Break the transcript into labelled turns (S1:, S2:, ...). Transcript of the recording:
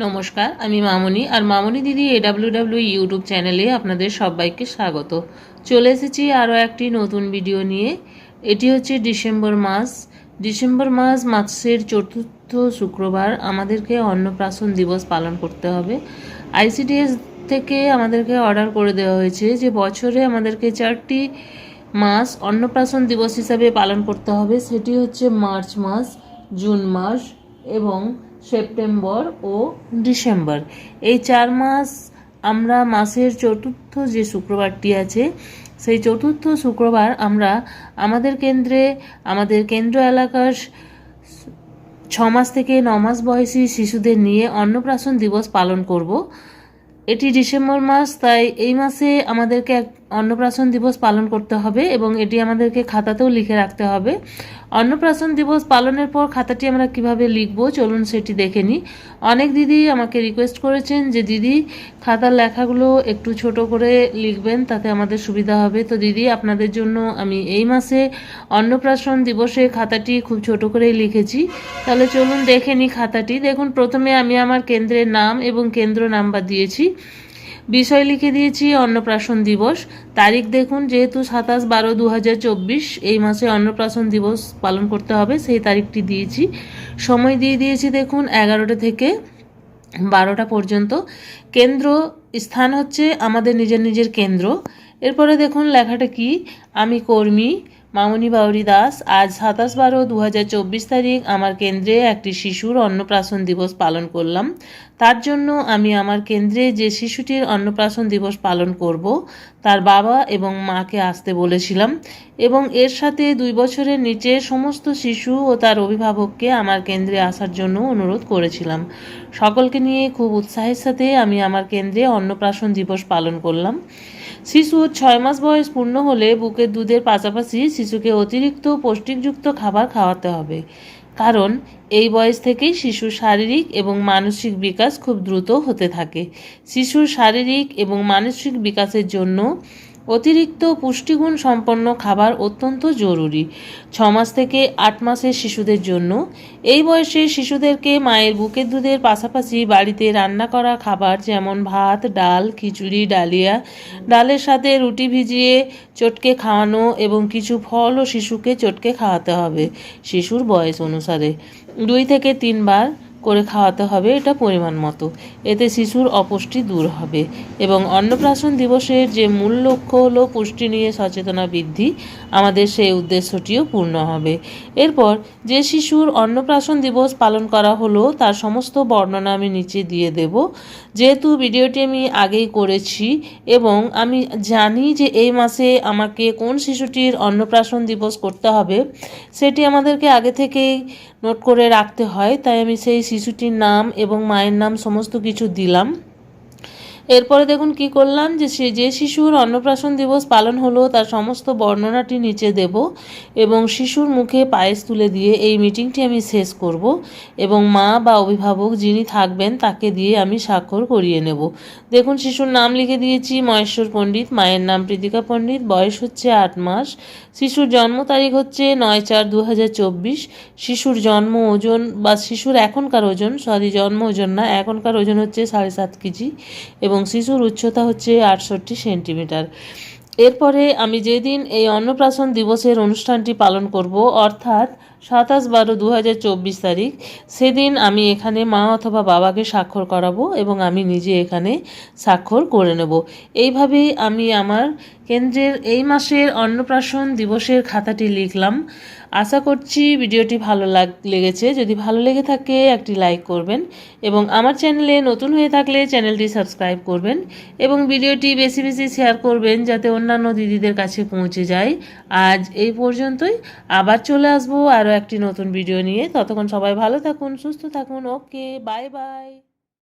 S1: নমস্কার, আমি মামনি আর মামনি দিদি এডাব্লিউ ডাব্লিউ ইউটিউব চ্যানেলে আপনাদের সবাইকে স্বাগত। চলে এসেছি আরও একটি নতুন ভিডিও নিয়ে। এটি হচ্ছে ডিসেম্বর মাস। ডিসেম্বর মাস মাসের চতুর্থ শুক্রবার। আমাদেরকে অন্নপ্রাশন দিবস পালন করতে হবে। আইসিডিএস থেকে আমাদেরকে অর্ডার করে দেওয়া হয়েছে যে বছরে আমাদেরকে চারটি মাস অন্নপ্রাশন দিবস হিসাবে পালন করতে হবে। সেটি হচ্ছে মার্চ মাস, জুন মাস এবং সেপ্টেম্বর ও ডিসেম্বর। এই চার মাস আমরা মাসের চতুর্থ যে শুক্রবারটি আছে, সেই চতুর্থ শুক্রবার আমরা আমাদের কেন্দ্রে, আমাদের কেন্দ্র এলাকার ছ মাস থেকে ন মাস বয়সী শিশুদের নিয়ে অন্নপ্রাশন দিবস পালন করব। এটি ডিসেম্বর মাস, তাই এই মাসে আমাদেরকে অন্নপ্রাশন দিবস পালন করতে হবে এবং এটি আমাদেরকে খাতাতেও লিখে রাখতে হবে। অন্নপ্রাশন দিবস পালনের পর খাতাটি আমরা কীভাবে লিখব? চলুন সেটি দেখে নিই। অনেক দিদি আমাকে রিকোয়েস্ট করেছেন যে, দিদি, খাতার লেখাগুলো একটু ছোট করে লিখবেন, তাতে আমাদের সুবিধা হবে। তো দিদি, আপনাদের জন্য আমি এই মাসে অন্নপ্রাশন দিবসে খাতাটি খুব ছোট করেই লিখেছি। তাহলে চলুন দেখে নিই খাতাটি। দেখুন, প্রথমে আমি আমার কেন্দ্রের নাম এবং কেন্দ্র নাম্বার দিয়েছি। বিষয় লিখে দিয়েছি, অন্নপ্রাশন দিবস। তারিখ দেখুন, যেহেতু সাতাশ বারো দু এই মাসে অন্নপ্রাশন দিবস পালন করতে হবে, সেই তারিখটি দিয়েছি। সময় দিয়ে দিয়েছি দেখুন, এগারোটা থেকে বারোটা পর্যন্ত। কেন্দ্র, স্থান হচ্ছে আমাদের নিজের নিজের কেন্দ্র। এরপরে দেখুন, লেখাটা কি? আমি কর্মী মামনি বাউরি দাস, আজ সাতাশ বারো দু তারিখ আমার কেন্দ্রে একটি শিশুর অন্নপ্রাশন দিবস পালন করলাম। তার জন্য আমি আমার কেন্দ্রে যে শিশুটির অন্নপ্রাশন দিবস পালন করব, তার বাবা এবং মাকে আসতে বলেছিলাম এবং এর সাথে দুই বছরের নিচে সমস্ত শিশু ও তার অভিভাবককে আমার কেন্দ্রে আসার জন্য অনুরোধ করেছিলাম। সকলকে নিয়ে খুব উৎসাহের সাথে আমি আমার কেন্দ্রে অন্নপ্রাশন দিবস পালন করলাম। শিশুর ছয় মাস বয়স পূর্ণ হলে বুকের দুধের পাশাপাশি শিশুকে অতিরিক্ত পৌষ্টিকযুক্ত খাবার খাওয়াতে হবে। কারণ, এই বয়স থেকেই শিশুর শারীরিক এবং মানসিক বিকাশ খুব দ্রুত হতে থাকে। শিশুর শারীরিক এবং মানসিক বিকাশের জন্য অতিরিক্ত পুষ্টিগুণ সম্পন্ন খাবার অত্যন্ত জরুরি। ছ মাস থেকে আট মাসের শিশুদের জন্য। এই বয়সে শিশুদেরকে মায়ের বুকের দুধের পাশাপাশি বাড়িতে রান্না করা খাবার যেমন ভাত, ডাল, খিচুড়ি, ডালিয়া, ডালের সাথে রুটি ভিজিয়ে চটকে খাওয়ানো এবং কিছু ফল ও শিশুকে চটকে খাওয়াতে হবে শিশুর বয়স অনুসারে। দুই থেকে তিনবার করে খাওয়াতে হবে এটা পরিমাণ মতো। এতে শিশুর অপুষ্টি দূর হবে এবং অন্নপ্রাশন দিবসের যে মূল লক্ষ্য হলো পুষ্টি নিয়ে সচেতনা বৃদ্ধি, আমাদের সেই উদ্দেশ্যটিও পূর্ণ হবে। এরপর যে শিশুর অন্নপ্রাশন দিবস পালন করা হলো, তার সমস্ত বর্ণনা আমি নিচে দিয়ে দেব। যেহেতু ভিডিওটি আমি আগেই করেছি এবং আমি জানি যে এই মাসে আমাকে কোন শিশুটির অন্নপ্রাশন দিবস করতে হবে, সেটি আমাদেরকে আগে থেকেই নোট করে রাখতে হয়, তাই আমি সেই শিশুটির নাম এবং মায়ের নাম সমস্ত কিছু দিলাম। এরপরে দেখুন কি করলাম যে সে যে শিশুর অন্নপ্রাশন দিবস পালন হলো, তার সমস্ত বর্ণনাটি নিচে দেব এবং শিশুর মুখে পায়েস তুলে দিয়ে এই মিটিংটি আমি শেষ করব এবং মা বা অভিভাবক যিনি থাকবেন তাকে দিয়ে আমি স্বাক্ষর করিয়ে নেব। দেখুন, শিশুর নাম লিখে দিয়েছি, মহেশ্বর পণ্ডিত, মায়ের নাম প্রীতিকা পণ্ডিত, বয়স হচ্ছে আট মাস, শিশুর জন্ম তারিখ হচ্ছে নয় চার দু শিশুর জন্ম ওজন বা শিশুর এখনকার ওজন, সরি, জন্ম ওজন না, এখনকার ওজন হচ্ছে সাড়ে সাত কেজি এবং শিশুর উচ্চতা হচ্ছে আটষট্টি সেন্টিমিটার। এরপরে আমি যেদিন এই অন্নপ্রাশন দিবসের অনুষ্ঠানটি পালন করব, অর্থাৎ সাতাশ বারো দু হাজার চব্বিশ তারিখ, সেদিন আমি এখানে মা অথবা বাবাকে স্বাক্ষর করাবো এবং আমি নিজে এখানে স্বাক্ষর করে নেব। এইভাবেই আমি আমার কেন্দ্রের এই মাসের অন্নপ্রাশন দিবসের খাতাটি লিখলাম। আশা করছি ভিডিওটি ভালো লাগ, লেগেছে। যদি ভালো লেগে থাকে, একটি লাইক করবেন এবং আমার চ্যানেলে নতুন হয়ে থাকলে চ্যানেলটি সাবস্ক্রাইব করবেন এবং ভিডিওটি বেশি বেশি শেয়ার করবেন যাতে অন্যান্য দিদিদের কাছে পৌঁছে যায়। আজ এই পর্যন্তই। আবার চলে আসব আরও একটি নতুন ভিডিও নিয়ে। ততক্ষণ সবাই ভালো থাকুন, সুস্থ থাকুন। Okay, bye bye.